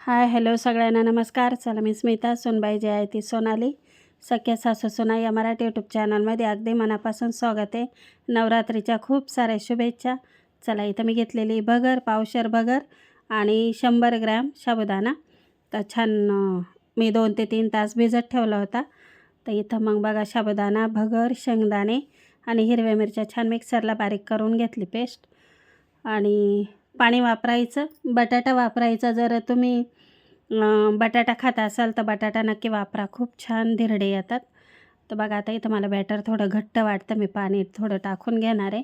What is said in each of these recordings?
Hi hello सगळ्यांना नमस्कार. चला मी स्मिता सोनबाई जे आहे ती सोनाली. सख्या सासू सोना या मराठी यूट्यूब चॅनलमध्ये अगदी मनापासून स्वागत आहे. नवरात्रीच्या खूप साऱ्या शुभेच्छा. चला इथं मी घेतलेली भगर पावशर भगर आणि शंभर ग्रॅम साबुदाणा. तर छान मी दोन ते तीन तास भिजत ठेवला होता. तर इथं मग बघा साबुदाणा भगर शेंगदाणे आणि हिरव्या मिरच्या छान मिक्सरला बारीक करून घेतली पेस्ट आणि पाणी वापरायचं बटाटा वापरायचा. जर तुम्ही बटाटा खात असाल तर बटाटा नक्की वापरा. खूप छान धिरडे येतात. तर बघा आता इथं मला बॅटर थोडं घट्ट वाटतं. मी पाणी थोडं टाकून घेणार आहे.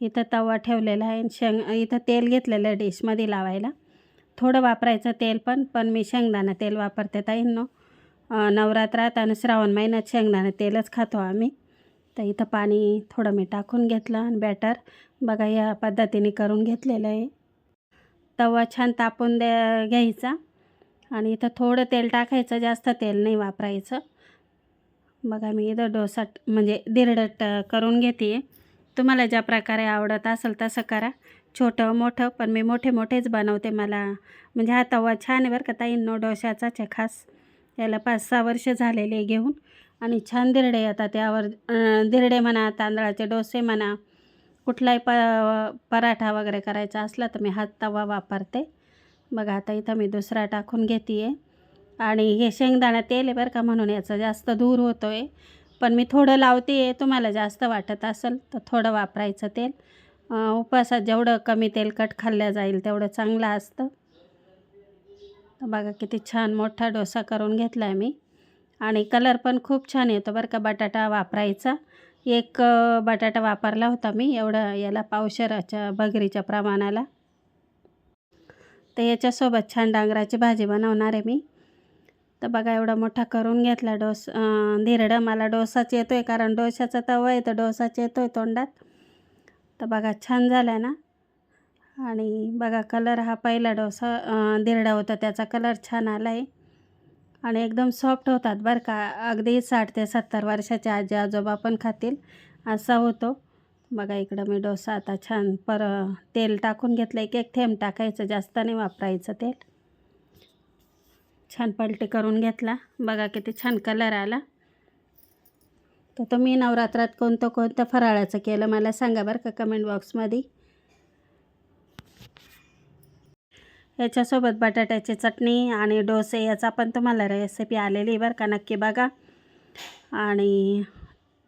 इथं तवा ठेवलेला आहे आणि शेंग इथं तेल घेतलेलं आहे डिशमध्ये लावायला. थोडं वापरायचं तेल पण पण मी शेंगदाणा तेल वापरते ताईंनो. अं, नवरात्रात आणि श्रावण महिन्यात शेंगदाणा तेलच खातो आम्ही. तर इथं पाणी थोडं मी टाकून घेतलं आणि बॅटर बघा या पद्धतीने करून घेतलेलं आहे. तवा छान तापून द्या घ्यायचा. आणि इथं थोडं तेल टाकायचं जास्त तेल नाही वापरायचं. बघा मी इथं डोसा म्हणजे दिरडट करून घेते. तुम्हाला ज्या प्रकारे आवडत असेल तसं करा. छोटं मोठं पण मी मोठे मोठेच बनवते मला. म्हणजे हा तवा छान आहे बरं का ताईंनो डोशाचाच आहे खास. याला पाच सहा वर्ष झालेले घेऊन. आणि छान दिरडे येतात त्यावर दिरडे म्हणा तांदळाचे डोसे म्हणा कुठलाही प पराठा वगैरे करायचा असला तर मी हात तवा वापरते. बघा आता इथं मी दुसरा टाकून घेते आहे आणि हे शेंगदाणा तेल आहे बरं का म्हणून याचा जास्त धूर होतो आहे पण मी थोडं लावते आहे तुम्हाला जास्त वाटत असेल तर थोडं वापरायचं तेल. उपवासात जेवढं कमी तेलकट खाल्लं जाईल तेवढं चांगलं असतं. बघा किती छान मोठा डोसा करून घेतला आहे मी. आणि कलर पण खूप छान येतो बरं का बटाटा वापरायचा. एक बटाटा वापरला होता मी एवढं याला पावशराच्या भगरीच्या प्रमाणाला. तर याच्यासोबत छान डांगराची भाजी बनवणार आहे मी. तर बघा एवढा मोठा करून घेतला डोस धिरडं मला डोसाच येतो आहे कारण डोशाचा तवा आहे तर डोसाच येतो आहे तोंडात. तर बघा छान झाला ना? आणि बघा कलर हा पहिला डोसा धिरडा होता त्याचा कलर छान आला आहे आणि एकदम सॉफ्ट होतात बरं का. अगदी साठ ते सत्तर वर्षाचे आजी आजोबा पण खातील. असा होतो. बघा इकडं मी डोसा आता छान पर तेल टाकून घेतलं. एक एक थेंब टाकायचं जास्त नाही वापरायचं तेल. छान पलटी करून घेतला. बघा किती छान कलर आला. तर तुम्ही नवरात्रात कोणतं कोणतं फराळाचं केलं मला सांगा बरं का कमेंट बॉक्समध्ये याच्यासोबत बटाट्याची चटणी आणि डोसे याचा पण तुम्हाला रेसिपी आलेली आहे बरं का नक्की बघा. आणि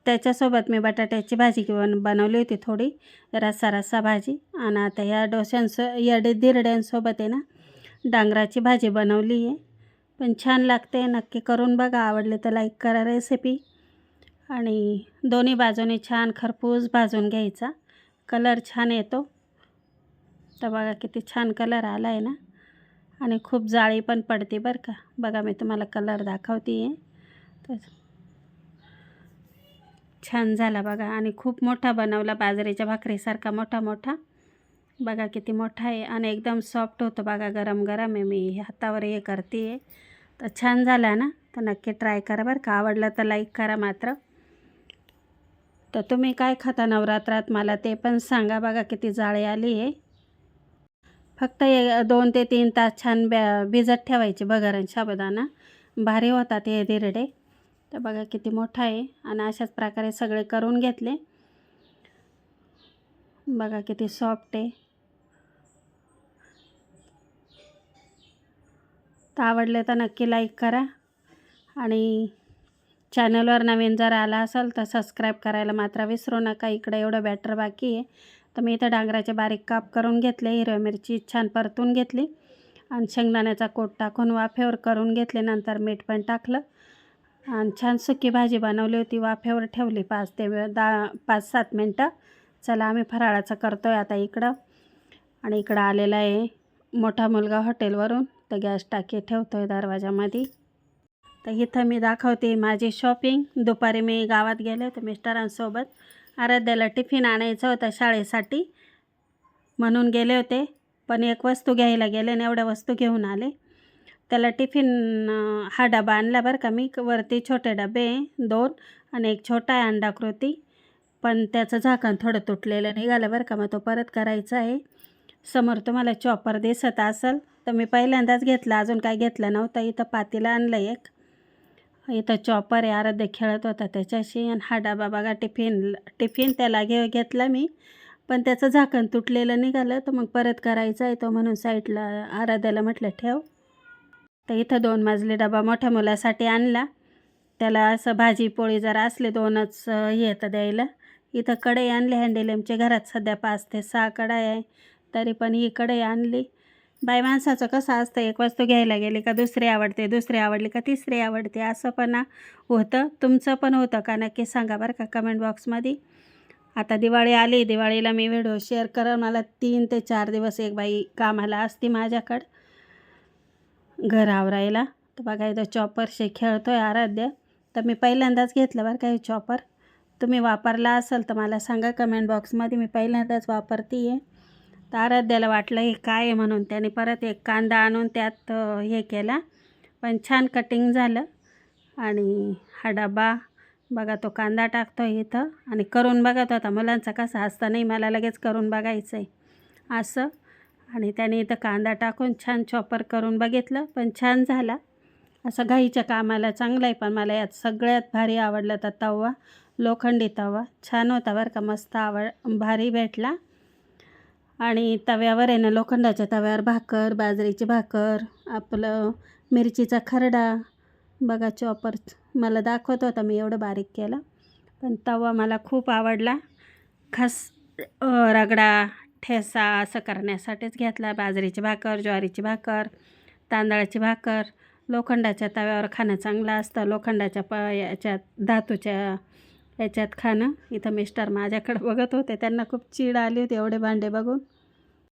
त्याच्यासोबत मी बटाट्याची भाजी घेऊन बनवली होती थोडी रस्सा रस्सा भाजी. आणि आता या डोस्यांसो या डि- दिरड्यांसोबत आहे ना डांगराची भाजी बनवली आहे. पण छान लागते नक्की करून बघा. आवडले तर लाईक करा रेसिपी आणि दोन्ही बाजूने छान खरपूस भाजून घ्यायचा. कलर छान येतो. तर बघा किती छान कलर आला आहे ना. आणि खूप जाळी पण पडते बरं का. बघा मी तुम्हाला कलर दाखवते आहे तर छान झाला बघा. आणि खूप मोठा बनवला बाजरीच्या भाकरीसारखा मोठा मोठा. बघा किती मोठा आहे आणि एकदम सॉफ्ट होतो बघा. गरम गरम आहे. मी हातावर हे करते आहे तर छान झाला ना. तर नक्की ट्राय करा बरं का. आवडलं तर लाईक करा मात्र. तर तुम्ही काय खाता नवरात्रात? मला ते पण सांगा बघा किती जाळी आली आहे फक्त ए दोन ते तीन तास छान ब्या भिजत ठेवायचे बगर आणि साबुदाणा. भारी होतात हे धिरडे तर बघा किती मोठा आहे. आणि अशाच प्रकारे सगळे करून घेतले. बघा किती सॉफ्ट आहे. तर आवडले तर नक्की लाईक करा. आणि चॅनलवर नवीन जर आला असेल तर सबस्क्राईब करायला मात्र विसरू नका. इकडे एवढं बॅटर बाकी आहे. तर मी इथं डांगराचे बारीक काप करून घेतले हिरव्या मिरची छान परतून घेतली आणि शेंगदाण्याचा कोट टाकून वाफेवर करून घेतले. नंतर मीठ पण टाकलं आणि छान सुकी भाजी बनवली होती. वाफेवर ठेवली पाच ते दहा पाच सात मिनटं. चला आम्ही फराळाचं करतो आहे आता इकडं. आणि इकडं आलेला आहे मोठा मुलगा हॉटेलवरून. तर गॅस टाकी ठेवतो आहे दरवाजामध्ये. तर इथं मी दाखवते माझी शॉपिंग. दुपारी मी गावात गेले होते मिस्टरांसोबत. आराध्याला टिफिन आणायचं होतं शाळेसाठी म्हणून गेले होते. पण एक वस्तू घ्यायला गेले आणि एवढ्या वस्तू घेऊन आले. त्याला टिफिन हा डबा आणला बरं का मी. वरती छोटे डबे दोन आणि एक छोटा आहे अंडाकृती. पण त्याचं झाकण थोडं तुटलेलं निघालं बरं का. मग तो परत करायचा आहे. समोर तुम्हाला चॉपर दिसत असेल. तर मी पहिल्यांदाच घेतलं. अजून काय घेतलं नव्हतं. इथं पातीला आणलं एक. इथं चॉपर आहे आराध्य खेळत होता त्याच्याशी. आणि हा डबा बघा टिफिन टिफिन त्याला घे घेतला मी. पण त्याचं झाकण तुटलेलं निघालं तर मग परत करायचं आहे तो म्हणून साईडला आराध्याला म्हटलं ठेव. तर इथं दोन माजले डबा मोठ्या मुलासाठी आणला. त्याला असं भाजी पोळी जर असले दोनच हे येतं द्यायला. इथं कढई आणली हँडेलियमच्या घरात सध्या पाच ते सहा कढाई आहे. तरी पण ही कढई आणली. बाय माणसाचं कसं असतं एक वस्तू घ्यायला गेली का दुसरी आवडते दुसरी आवडली का तिसरी आवडते असं पण होतं. तुमचं पण होतं का? नक्की सांगा बरं का कमेंट बॉक्समध्ये आता दिवाळी आली दिवाळीला मी व्हिडिओ शेअर करेन मला तीन ते चार दिवस एक बाई कामाला असते माझ्याकडं घर आवरायला तर बघा इथं चॉपरशी खेळतो आहे आराध्य. तर मी पहिल्यांदाच घेतलं बरं का हे चॉपर तुम्ही वापरला असेल तर मला सांगा कमेंट बॉक्समध्ये मी पहिल्यांदाच वापरते आहे तर आराध्याला वाटलं हे काय आहे? म्हणून त्याने परत एक कांदा आणून त्यात हे केला. पण छान कटिंग झालं. आणि हा डबा बघा तो कांदा टाकतो इथं. आणि करून बघत होता मुलांचा कसा असता नाही मला लगेच करून बघायचं आहे असं. आणि त्याने इथं कांदा टाकून छान चॉपर करून बघितलं. पण छान झाला. असं घाईच्या कामाला चांगलं आहे. पण मला यात सगळ्यात भारी आवडलं तर तवा लोखंडी तवा. छान होता बरं का. मस्त आवड भारी भेटला. आणि तव्यावर आहे ना लोखंडाच्या तव्यावर भाकर बाजरीची भाकर आपलं मिरचीचा खरडा. बघा चॉपर मला दाखवत होता मी एवढं बारीक केलं. पण तवा मला खूप आवडला. खास रगडा ठेसा असं करण्यासाठीच घेतला. बाजरीची भाकर ज्वारीची भाकर तांदळाची भाकर. लोखंडाच्या तव्यावर खाणं चांगलं असतं. लोखंडाच्या प याच्यात धातूच्या याच्यात खाणं. इथं मिस्टर माझ्याकडे बघत होते. त्यांना खूप चीड आली होती एवढे भांडे बघून.